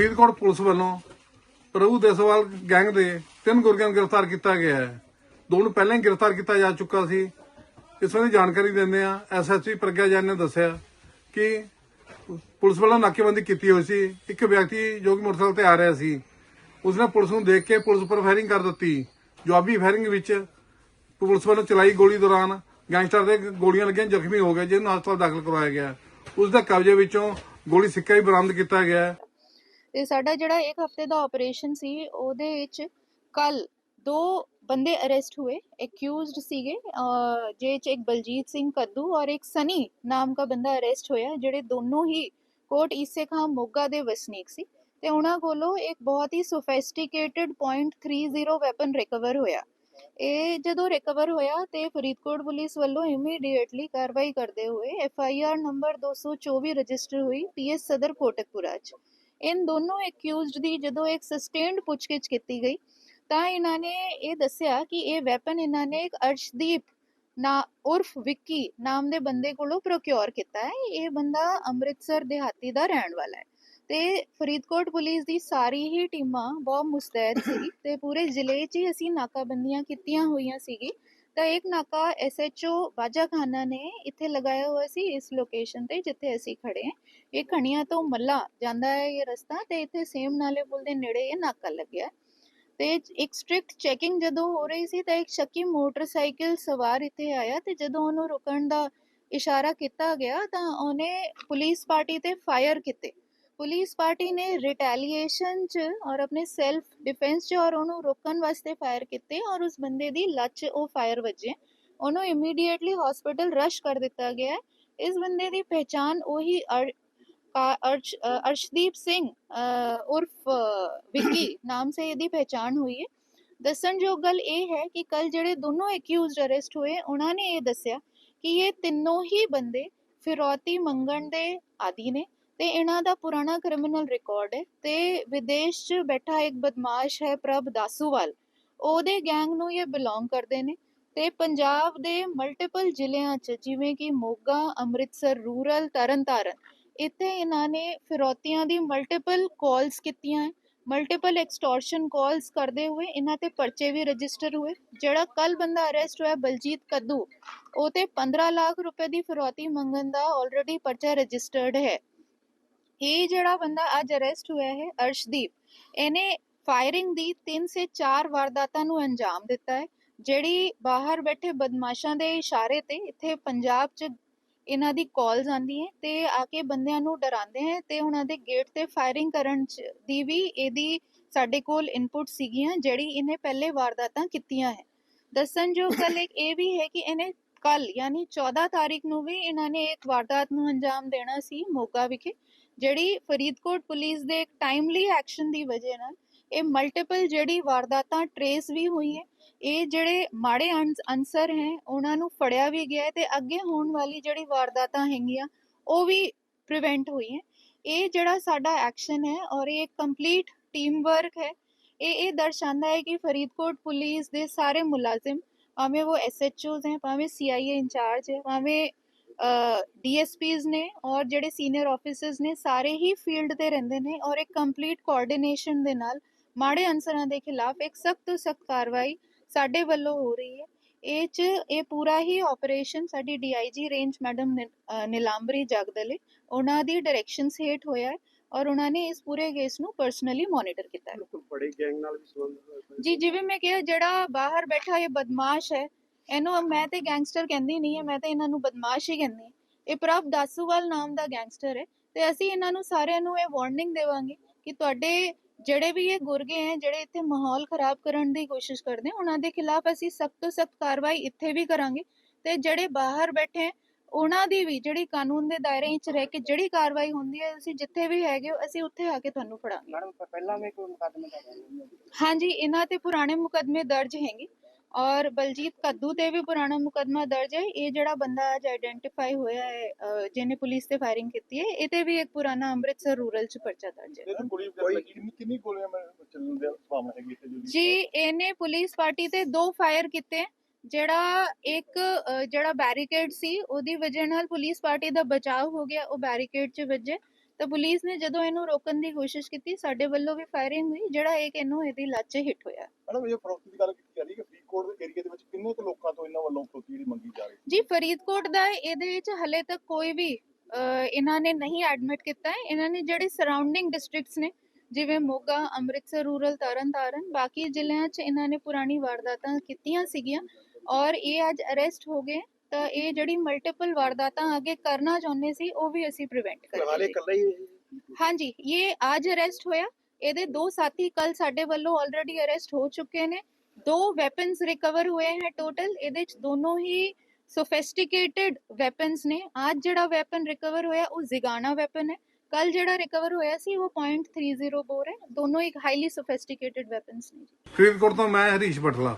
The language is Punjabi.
ਫਰੀਦਕੋਟ ਪੁਲਿਸ ਵੱਲੋਂ ਪ੍ਰਭੂ ਦੇਸਵਾਲ ਗੈਂਗ ਦੇ ਤਿੰਨ ਗੁਰਗਿਆਂ ਨੂੰ ਗ੍ਰਿਫਤਾਰ ਕੀਤਾ ਗਿਆ ਹੈ। ਦੋ ਨੂੰ ਪਹਿਲਾਂ ਹੀ ਗ੍ਰਿਫਤਾਰ ਕੀਤਾ ਜਾ ਚੁੱਕਾ ਸੀ। ਇਸ ਬਾਰੇ ਜਾਣਕਾਰੀ ਦਿੰਦੇ ਆ ਐਸਐਸਪੀ ਪ੍ਰਗਿਆ ਜੈਨ ਨੇ ਦੱਸਿਆ ਕਿ ਪੁਲਿਸ ਵੱਲੋਂ ਨਾਕੇਬੰਦੀ ਕੀਤੀ ਹੋਈ ਸੀ। ਇੱਕ ਵਿਅਕਤੀ ਜੋ ਕਿ ਮੋਟਰਸਾਈਕਲ ਤੇ ਆ ਰਿਹਾ ਸੀ। ਉਸਨੇ ਪੁਲਿਸ ਨੂੰ ਦੇਖ ਕੇ ਪੁਲਿਸ ਉੱਪਰ ਫਾਇਰਿੰਗ ਕਰ ਦਿੱਤੀ। ਜਵਾਬੀ ਫਾਇਰਿੰਗ ਵਿੱਚ ਪੁਲਿਸ ਵੱਲੋਂ ਚਲਾਈ ਗੋਲੀ ਦੌਰਾਨ ਗੈਂਗਸਟਰ ਦੇ ਗੋਲੀਆਂ ਲੱਗੀਆਂ, ਜ਼ਖਮੀ ਹੋ ਗਏ, ਜਿਹਨੂੰ ਹਸਪਤਾਲ ਦਾਖਲ ਕਰਵਾਇਆ ਗਿਆ। ਉਸ ਦੇ ਕਬਜ਼ੇ ਵਿੱਚੋਂ ਗੋਲੀ ਸਿੱਕਾ ਹੀ ਬਰਾਮਦ ਕੀਤਾ ਗਿਆ ਤੇ ਸਾਡਾ ਜਿਹੜਾ ਇੱਕ ਹਫ਼ਤੇ ਦਾ ਆਪਰੇਸ਼ਨ ਸੀ, ਉਹਦੇ ਵਿੱਚ ਕੱਲ ਦੋ ਬੰਦੇ ਅਰੈਸਟ ਹੋਏ ਐਕਿਊਜ਼ਡ ਸੀਗੇ ਜੇ ਚ ਇੱਕ ਬਲਜੀਤ ਸਿੰਘ ਕੱਦੂ ਔਰ ਇੱਕ ਸਨੀ ਨਾਮ ਦਾ ਬੰਦਾ ਅਰੈਸਟ ਹੋਇਆ, ਜਿਹੜੇ ਦੋਨੋਂ ਹੀ ਕੋਟ ਈਸੇ ਖਾਂ ਮੋਗਾ ਦੇ ਵਸਨੀਕ ਸੀ ਤੇ ਉਹਨਾਂ ਕੋਲੋਂ ਇੱਕ ਬਹੁਤ ਹੀ ਸੋਫਿਸਟੀਕੇਟਿਡ .30 ਵੈਪਨ ਰਿਕਵਰ ਹੋਇਆ। ਇਹ ਜਦੋਂ ਰਿਕਵਰ ਹੋਇਆ ਤੇ ਫਰੀਦਕੋਟ ਪੁਲਿਸ ਵੱਲੋਂ ਇਮੀਡੀਏਟਲੀ ਕਾਰਵਾਈ ਕਰਦੇ ਹੋਏ F I R number 224 register ਹੋਈ ਪੀਐਸ ਸਦਰ ਕੋਟਕਪੁਰਾ ਚ। ਇਨ ਦੋਨੋਂ ਐਕਿਊਜ਼ਡ ਦੀ ਜਦੋਂ ਇੱਕ ਸਸਟੇਨਡ ਪੁੱਛਗਿੱਛ ਕੀਤੀ ਗਈ, ਤਾਂ ਇਹਨਾਂ ਨੇ ਇਹ ਦੱਸਿਆ ਕਿ ਇਹ ਵੈਪਨ ਇਹਨਾਂ ਨੇ ਇੱਕ ਅਰਸ਼ਦੀਪ ਨਾ, ਉਰਫ ਵਿੱਕੀ ਨਾਮ ਦੇ ਬੰਦੇ ਕੋਲੋਂ ਪ੍ਰੋਕਿਉਰ ਕੀਤਾ ਹੈ। ਇਹ ਬੰਦਾ ਅੰਮ੍ਰਿਤਸਰ ਦਿਹਾਤੀ ਦਾ ਰਹਿਣ ਵਾਲਾ ਹੈ। ਤੇ ਫਰੀਦਕੋਟ ਪੁਲਿਸ ਦੀ ਸਾਰੀ ਹੀ ਟੀਮਾਂ ਬਹੁਤ ਮੁਸਤੈਦ ਸੀ ਤੇ ਪੂਰੇ ਜ਼ਿਲ੍ਹੇ 'ਚ ਹੀ ਅਸੀਂ ਨਾਕਾਬੰਦੀਆਂ ਕੀਤੀਆਂ ਹੋਈਆਂ ਸੀਗੀ। ਤਾਂ ਇੱਕ ਨਾਕਾ ਐਸਐਚਓ ਬਾਜਾ ਨੇ ਇੱਥੇ ਲਗਾਇਆ ਹੋਇਆ ਸੀ ਇਸ ਲੋਕੇਸ਼ਨ ਤੇ ਜਿੱਥੇ ਅਸੀਂ ਖੜੇ ਹਾਂ ਇਹ ਖਣੀਆਂ ਤੋਂ ਮੱਲਾ ਜਾਂਦਾ ਹੈ ਇਹ ਰਸਤਾ ਤੇ ਇੱਥੇ ਸੇਮ ਨਾਲੇ ਪੁਲ ਦੇ ਨੇੜੇ ਇਹ ਨਾਕਾ ਲੱਗਿਆ ਤੇ ਇੱਕ ਸਟ੍ਰਿਕਟ ਚੈਕਿੰਗ ਜਦੋਂ ਹੋ ਰਹੀ ਸੀ ਤਾਂ ਇੱਕ ਸ਼ੱਕੀ ਮੋਟਰਸਾਈਕਲ ਸਵਾਰ ਇੱਥੇ ਆਇਆ ਤੇ ਜਦੋਂ ਉਹਨੂੰ ਰੁਕਣ ਦਾ ਇਸ਼ਾਰਾ ਕੀਤਾ ਗਿਆ ਤਾਂ ਉਹਨੇ ਪੁਲਿਸ ਪਾਰਟੀ ਤੇ ਫਾਇਰ ਕੀਤੇ ਪੁਲਿਸ ਪਾਰਟੀ ਨੇ ਰਿਟੈਲੀਏਸ਼ਨ 'ਚ ਔਰ ਆਪਣੇ ਸੈਲਫ ਡਿਫੈਂਸ 'ਚ ਔਰ ਉਹਨੂੰ ਰੋਕਣ ਵਾਸਤੇ ਫਾਇਰ ਕੀਤੇ ਔਰ ਉਸ ਬੰਦੇ ਦੀ ਲੱਤ ਉਹ ਫਾਇਰ ਵੱਜੇ। ਉਹਨੂੰ ਇਮੀਡੀਏਟਲੀ ਹਸਪੀਟਲ ਰਸ਼ ਕਰ ਦਿੱਤਾ ਗਿਆ। ਇਸ ਬੰਦੇ ਦੀ ਪਹਿਚਾਨ ਉਹੀ ਅਰਸ਼ਦੀਪ ਸਿੰਘ ਉਰਫ ਵਿੱਕੀ ਨਾਮ ਸੇ ਇਹਦੀ ਪਹਿਚਾਨ ਹੋਈ ਹੈ। ਦੱਸਣਯੋਗ ਗੱਲ ਇਹ ਹੈ ਕਿ ਕੱਲ ਜਿਹੜੇ ਦੋਨੋਂ ਐਕਿਊਜ਼ਡ ਅਰੈਸਟ ਹੋਏ ਉਹਨਾਂ ਨੇ ਇਹ ਦੱਸਿਆ ਕਿ ਇਹ ਤਿੰਨੋਂ ਹੀ ਬੰਦੇ ਫਿਰੋਤੀ ਮੰਗਣ ਦੇ ਆਦੀ ਨੇ। ਤੇ ਇਹਨਾਂ ਦਾ ਪੁਰਾਣਾ ਕ੍ਰਿਮੀਨਲ ਰਿਕਾਰਡ ਹੈ ਤੇ ਵਿਦੇਸ਼ 'ਚ ਬੈਠਾ ਇੱਕ ਬਦਮਾਸ਼ ਹੈ ਪ੍ਰਭ ਦਾਸੂਵਾਲ, ਉਹਦੇ ਗੈਂਗ ਨੂੰ ਇਹ ਬਿਲੋਂਗ ਕਰਦੇ ਨੇ ਤੇ ਪੰਜਾਬ ਦੇ ਮਲਟੀਪਲ ਜ਼ਿਲ੍ਹਿਆਂ 'ਚ ਜਿਵੇਂ ਕਿ ਮੋਗਾ, ਅੰਮ੍ਰਿਤਸਰ ਰੂਰਲ ਤਰਨਤਾਰਨ, ਇੱਥੇ ਇਹਨਾਂ ਨੇ ਫਿਰੌਤੀਆਂ ਦੀ ਮਲਟੀਪਲ ਕਾਲਸ ਕੀਤੀਆਂ ਮਲਟੀਪਲ ਐਕਸਟੋਰਸ਼ਨ ਕਾਲਸ ਕਰਦੇ ਹੋਏ ਇਹਨਾਂ ਤੇ ਪਰਚੇ ਵੀ ਰਜਿਸਟਰ ਹੋਏ, ਜਿਹੜਾ ਕੱਲ ਬੰਦਾ ਅਰੈਸਟ ਹੋਇਆ ਬਲਜੀਤ ਕੱਦੂ, ਉਹ ਤੇ 15 ਲੱਖ ਰੁਪਏ ਦੀ ਫਿਰੌਤੀ ਮੰਗਣ ਦਾ ਆਲਰੇਡੀ ਪਰਚਾ ਰਜਿਸਟਰਡ ਹੈ। ਇਹ ਜਿਹੜਾ ਬੰਦਾ ਅੱਜ ਅਰੈਸਟ ਹੋਇਆ ਹੈ, ਅਰਸ਼ਦੀਪ, ਇਹਨੇ ਫਾਇਰਿੰਗ ਦੀ 3 ਸੇ 4 ਵਾਰਦਾਤਾਂ ਨੂੰ ਅੰਜਾਮ ਦਿੱਤਾ ਹੈ, ਜਿਹੜੀ ਬਾਹਰ ਬੈਠੇ ਬਦਮਾਸ਼ਾਂ ਦੇ ਇਸ਼ਾਰੇ ਤੇ ਇੱਥੇ ਪੰਜਾਬ 'ਚ ਇਹਨਾਂ ਦੀ ਕਾਲਸ ਆਉਂਦੀ ਹੈ ਤੇ ਆ ਕੇ ਬੰਦਿਆਂ ਨੂੰ ਡਰਾਉਂਦੇ ਹੈ ਤੇ ਉਹਨਾਂ ਦੇ ਗੇਟ ਤੇ ਫਾਇਰਿੰਗ ਕਰਨ ਚ ਦੀ ਵੀ ਇਹਦੀ ਸਾਡੇ ਕੋਲ ਇਨਪੁਟ ਸੀਗੀਆਂ, ਜਿਹੜੀ ਇਹਨੇ ਪਹਿਲੇ ਵਾਰਦਾਤਾਂ ਕੀਤੀਆਂ ਹੈ। ਦੱਸਣਯੋਗ ਗੱਲ ਇੱਕ ਇਹ ਵੀ ਹੈ ਕਿ ਇਹਨੇ ਕੱਲ ਯਾਨੀ 14 ਤਾਰੀਖ ਨੂੰ ਵੀ ਇਹਨਾਂ ਨੇ ਇੱਕ ਵਾਰਦਾਤ ਨੂੰ ਅੰਜਾਮ ਦੇਣਾ ਸੀ ਮੋਗਾ ਵਿਖੇ, ਜਿਹੜੀ ਫਰੀਦਕੋਟ ਪੁਲਿਸ ਦੇ ਇੱਕ ਟਾਈਮਲੀ ਐਕਸ਼ਨ ਦੀ ਵਜ੍ਹਾ ਨਾਲ ਇਹ ਮਲਟੀਪਲ ਜਿਹੜੀ ਵਾਰਦਾਤਾਂ ਟਰੇਸ ਵੀ ਹੋਈ ਹੈ, ਇਹ ਜਿਹੜੇ ਮਾੜੇ ਅਨਸ- ਅਨਸਰ ਹੈ, ਉਹਨਾਂ ਨੂੰ ਫੜਿਆ ਵੀ ਗਿਆ ਹੈ ਤੇ ਅੱਗੇ ਹੋਣ ਵਾਲੀ ਜਿਹੜੀ ਵਾਰਦਾਤਾਂ ਹੈਗੀਆਂ, ਉਹ ਵੀ ਪ੍ਰੀਵੈਂਟ ਹੋਈ ਹੈ। ਇਹ ਜਿਹੜਾ ਸਾਡਾ ਐਕਸ਼ਨ ਹੈ ਔਰ ਇਹ ਕੰਪਲੀਟ ਟੀਮ ਵਰਕ ਹੈ, ਇਹ ਇਹ ਦਰਸਾਉਂਦਾ ਹੈ ਕਿ ਫਰੀਦਕੋਟ ਪੁਲਿਸ ਦੇ ਸਾਰੇ ਮੁਲਾਜ਼ਮ ਭਾਵੇਂ ਉਹ ਐਸਐਚਓਜ਼ ਹੈ, ਭਾਵੇਂ ਸੀਆਈਏ ਇੰਚਾਰਜ ਹੈ, ਭਾਵੇਂ ਡੀਐਸਪੀਜ਼ ਨੇ ਔਰ ਜਿਹੜੇ ਸੀਨੀਅਰ ਆਫੀਸਰਸ ਨੇ, ਸਾਰੇ ਹੀ ਫੀਲਡ ਤੇ ਰਹਿੰਦੇ ਨੇ ਔਰ ਇੱਕ ਕੰਪਲੀਟ ਕੋਆਰਡੀਨੇਸ਼ਨ ਦੇ ਨਾਲ ਮਾੜੇ ਅਨਸਰਾਂ ਦੇ ਖਿਲਾਫ ਇੱਕ ਸਖਤ ਤੋਂ ਸਖਤ ਕਾਰਵਾਈ ਸਾਡੇ ਵੱਲੋਂ ਹੋ ਰਹੀ ਹੈ। ਇਹ ਚ, ਇਹ ਪੂਰਾ ਹੀ ਆਪਰੇਸ਼ਨ ਸਾਡੀ DIG range madam Nilambari Jagadale, ਉਹਨਾਂ ਦੀ ਡਾਇਰੈਕਸ਼ਨਸ ਹੇਠ ਹੋਇਆ ਹੈ। ਔਰ ਉਹਨਾਂ ਨੇ ਇਸ ਪੂਰੇ ਕੇਸ ਨੂੰ ਪਰਸਨਲੀ ਮੋਨੀਟਰ ਕੀਤਾ ਹੈ। ਬੜੇ ਗੈਂਗ ਨਾਲ ਵੀ ਸੰਬੰਧ ਜੀ ਜਿਵੇਂ ਮੈਂ ਕਿਹਾ ਜਿਹੜਾ ਬਾਹਰ ਬੈਠਾ ਇਹ ਬਦਮਾਸ਼ ਹੈ ਇਹਨੂੰ ਮੈਂ ਤੇ ਗੈਂਗਸਟਰ ਕਹਿੰਦੀ ਨਹੀਂ ਹੈ ਮੈਂ ਤੇ ਇਹਨਾਂ ਨੂੰ ਬਦਮਾਸ਼ ਹੀ ਕਹਿੰਦੀ ਇਹ ਪ੍ਰਭ ਦਾਸੂਵਾਲ ਨਾਮ ਦਾ ਗੈਂਗਸਟਰ ਹੈ ਤੇ ਅਸੀਂ ਇਹਨਾਂ ਨੂੰ ਸਾਰਿਆਂ ਨੂੰ ਇਹ ਵਾਰਨਿੰਗ ਦੇਵਾਂਗੇ ਕਿ ਤੁਹਾਡੇ ਜਿਹੜੇ ਵੀ ਇਹ ਗੁਰਗੇ ਹੈ ਜਿਹੜੇ ਇੱਥੇ ਮਾਹੌਲ ਖਰਾਬ ਕਰਨ ਦੀ ਕੋਸ਼ਿਸ਼ ਕਰਦੇ ਉਹਨਾਂ ਦੇ ਖਿਲਾਫ ਅਸੀਂ ਸਖਤ ਤੋਂ ਸਖਤ ਕਾਰਵਾਈ ਇੱਥੇ ਵੀ ਕਰਾਂਗੇ ਤੇ ਜਿਹੜੇ ਬਾਹਰ ਬੈਠੇ ਹੈ, ਉਹਨਾਂ ਦੀ ਵੀ ਜਿਹੜੀ ਕਾਨੂੰਨ ਦੇ ਦਾਇਰੇ ਵਿੱਚ ਰਹਿ ਕੇ ਜਿਹੜੀ ਕਾਰਵਾਈ ਹੁੰਦੀ ਹੈ ਅਸੀਂ ਜਿੱਥੇ ਵੀ ਹੈਗੇ ਹੋ, ਅਸੀਂ ਉੱਥੇ ਆ ਕੇ ਤੁਹਾਨੂੰ ਫੜਾਂਗੇ। ਮੈਡਮ ਪਹਿਲਾਂ ਵੀ ਕੋਈ ਮੁਕੱਦਮੇ ਦਾ ਹੈ ਹਾਂਜੀ ਇਹਨਾਂ ਤੇ ਪੁਰਾਣੇ ਮੁਕਦਮੇ ਦਰਜ ਹੈਗੇ। ਔਰ ਬਲਜੀਤ ਕੱਦੂ ਤੇ ਵੀ ਪੁਰਾਣਾ ਮੁਕਦਮਾ ਦਰਜ ਹੈ। ਇਹ ਜਿਹੜਾ ਬੰਦਾ ਅੱਜ ਆਇਡੈਂਟੀਫਾਈ ਹੋਇਆ ਹੈ ਜਿਹਨੇ ਪੁਲਿਸ ਤੇ ਫਾਇਰਿੰਗ ਕੀਤੀ ਹੈ ਇਹ ਤੇ ਵੀ ਇੱਕ ਪੁਰਾਣਾ ਅੰਮ੍ਰਿਤਸਰ ਰੂਰਲ ਚ ਪਰਚਾ ਦਰਜ ਹੈ। ਜੀ ਇਹਨੇ ਪੁਲਿਸ ਪਾਰਟੀ ਤੇ ਦੋ ਫਾਇਰ ਕੀਤੇ। ਜਿਹੜਾ ਇੱਕ ਜਿਹੜਾ ਬੈਰੀਕੇਡ ਸੀ ਉਹਦੀ ਵਜ੍ਹਾ ਨਾਲ ਪੁਲਿਸ ਪਾਰਟੀ ਦਾ ਬਚਾਅ ਹੋ ਗਿਆ ਉਹ ਬੈਰੀਕੇਡ 'ਚ ਵੱਜੇ। ਤਾਂ ਪੁਲਿਸ ਨੇ ਜਦੋਂ ਇਹਨੂੰ ਰੋਕਣ ਦੀ ਕੋਸ਼ਿਸ਼ ਕੀਤੀ ਸਾਡੇ ਵੱਲੋਂ ਵੀ ਫਾਇਰਿੰਗ ਹੋਈ ਜਿਹੜਾ ਇੱਕ ਇਹਨੂੰ ਇਹਦੀ ਲੱਤ 'ਚ ਹਿੱਟ ਹੋਇਆ। ਮੈਡਮ ਇਹ ਫਰੋਤੀ ਦੀ ਗੱਲ ਕੀਤੀ ਜਾ ਰਹੀ ਹੈ ਫਰੀਦਕੋਟ ਦੇ ਏਰੀਆ ਦੇ ਵਿੱਚ ਕਿੰਨੇ ਕੁ ਲੋਕਾਂ ਤੋਂ ਇਹਨਾਂ ਵੱਲੋਂ ਫਰੋਤੀ ਜਿਹੜੀ ਮੰਗੀ ਜਾ ਰਹੀ ਜੀ ਫਰੀਦਕੋਟ ਦਾ ਇਹਦੇ ਵਿੱਚ ਹਲੇ ਤੱਕ ਕੋਈ ਵੀ ਇਹਨਾਂ ਨੇ ਨਹੀਂ ਐਡਮਿਟ ਕੀਤਾ ਹੈ। ਇਹਨਾਂ ਨੇ ਜਿਹੜੇ ਸਰਾਊਂਡਿੰਗ ਡਿਸਟ੍ਰਿਕਟਸ ਨੇ ਜਿਵੇਂ ਮੋਗਾ ਅੰਮ੍ਰਿਤਸਰ ਰੂਰਲ ਤਰਨਤਾਰਨ ਬਾਕੀ ਜ਼ਿਲ੍ਹਿਆਂ 'ਚ ਇਹਨਾਂ ਨੇ ਪੁਰਾਣੀ ਵਾਰਦਾਤਾਂ ਕੀਤੀਆਂ ਸੀਗੀਆਂ। ਔਰ ਇਹ ਅੱਜ ਅਰੈਸਟ ਹੋ ਗਏ ਤਾਂ ਇਹ ਜਿਹੜੀ ਮਲਟੀਪਲ ਵਾਰਦਾਤਾਂ ਅੱਗੇ ਕਰਨਾ ਚਾਹੁੰਦੇ ਸੀ ਉਹ ਵੀ ਅਸੀਂ ਪ੍ਰੀਵੈਂਟ ਕਰਾਂਗੇ। ਹਾਂਜੀ ਇਹ ਅੱਜ ਅਰੈਸਟ ਹੋਇਆ। ਇਹਦੇ ਦੋ ਸਾਥੀ ਕੱਲ ਸਾਡੇ ਵੱਲੋਂ ਆਲਰੇਡੀ ਅਰੈਸਟ ਹੋ ਚੁੱਕੇ ਨੇ। ਦੋ ਵੈਪਨਸ ਰਿਕਵਰ ਹੋਏ ਹੈ ਟੋਟਲ ਇਹਦੇ ਚ ਦੋਨੋਂ ਹੀ ਸੋਫਿਸਟੀਕੇਟਿਡ ਵੈਪਨਸ ਨੇ। ਅੱਜ ਜਿਹੜਾ ਵੈਪਨ ਰਿਕਵਰ ਹੋਇਆ ਉਹ ਜ਼ਿਗਾਨਾ ਵੈਪਨ ਹੈ। ਕੱਲ ਜਿਹੜਾ ਰਿਕਵਰ ਹੋਇਆ ਸੀ ਉਹ .30 ਬੋਰ ਹੈ। ਦੋਨੋਂ ਇੱਕ ਹਾਈਲੀ ਸੋਫਿਸਟੀਕੇਟਿਡ ਵੈਪਨਸ ਨੇ ਫਰੀਦਕੋਟ ਤੋਂ ਮੈਂ ਹਰੀਸ਼ ਬਟਲਾ